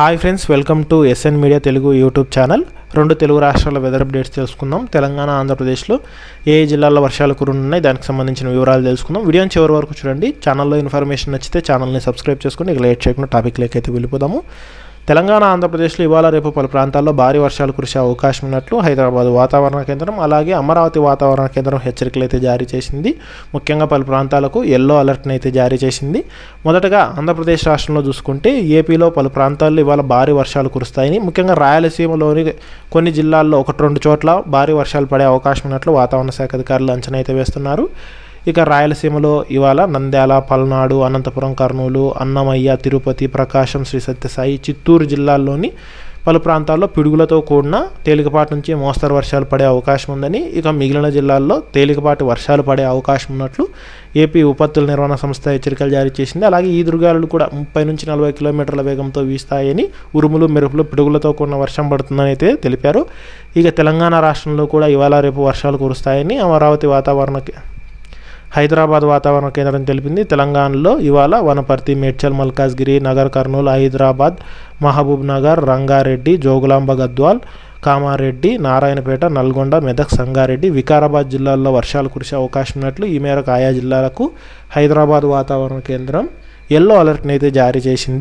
Hi friends welcome to SN media Telugu YouTube channel రెండు తెలుగు రాష్ట్రాల weather updates తెలుసుకుందాం. తెలంగాణ ఆంధ్రప్రదేశ్లో ఏ జిల్లాల్లో వర్షాలు కురున్నాయి దానికి సంబంధించిన వివరాలు తెలుసుకుందాం. వీడియోని చివరి వరకు చూడండి. ఛానల్లో ఇన్ఫర్మేషన్ నచ్చితే ఛానల్ని సబ్స్క్రైబ్ చేసుకుని ఇక లేట్ చేయకుండా టాపిక్ అయితే వెళ్ళిపోదాము. తెలంగాణ ఆంధ్రప్రదేశ్లో ఇవాళ రేపు పలు ప్రాంతాల్లో భారీ వర్షాలు కురిసే అవకాశం ఉన్నట్లు హైదరాబాద్ వాతావరణ కేంద్రం అలాగే అమరావతి వాతావరణ కేంద్రం హెచ్చరికలు అయితే జారీ చేసింది. ముఖ్యంగా పలు ప్రాంతాలకు ఎల్లో అలర్ట్ని అయితే జారీ చేసింది. మొదటగా ఆంధ్రప్రదేశ్ రాష్ట్రంలో చూసుకుంటే ఏపీలో పలు ప్రాంతాల్లో ఇవాళ భారీ వర్షాలు కురుస్తాయని ముఖ్యంగా రాయలసీమలోని కొన్ని జిల్లాల్లో ఒకటి రెండు చోట్ల భారీ వర్షాలు పడే అవకాశం ఉన్నట్లు వాతావరణ శాఖ అధికారులు అంచనా అయితే వేస్తున్నారు. ఇక రాయలసీమలో ఇవాళ నంద్యాల పల్నాడు అనంతపురం కర్నూలు అన్నమయ్య తిరుపతి ప్రకాశం శ్రీ సత్యసాయి చిత్తూరు జిల్లాల్లోని పలు ప్రాంతాల్లో పిడుగులతో కూడిన తేలికపాటి నుంచి మోస్తరు వర్షాలు పడే అవకాశం ఉందని ఇక మిగిలిన జిల్లాల్లో తేలికపాటి వర్షాలు పడే అవకాశం ఉన్నట్లు ఏపీ విపత్తుల నిర్వహణ సంస్థ హెచ్చరికలు జారీ చేసింది. అలాగే ఈ దుర్గాలు కూడా ముప్పై నుంచి నలభై కిలోమీటర్ల వేగంతో వీస్తాయని ఉరుములు మెరుపులు పిడుగులతో కూడిన వర్షం పడుతుందని అయితే తెలిపారు. ఇక తెలంగాణ రాష్ట్రంలో కూడా ఇవాళ రేపు వర్షాలు కురుస్తాయని అమరావతి వాతావరణ హైదరాబాద్ వాతావరణ కేంద్రం తెలిపింది. తెలంగాణలో ఇవాళ వనపర్తి మేడ్చల్ మల్కాజ్గిరి నగర్ కర్నూలు హైదరాబాద్ మహబూబ్ నగర్ రంగారెడ్డి జోగులాంబ గద్వాల్ కామారెడ్డి నారాయణపేట నల్గొండ మెదక్ సంగారెడ్డి వికారాబాద్ జిల్లాల్లో వర్షాలు కురిసే అవకాశం ఉన్నట్లు ఈ మేరకు ఆయా జిల్లాలకు హైదరాబాద్ వాతావరణ కేంద్రం ఎల్లో అలర్ట్ని అయితే జారీ చేసింది.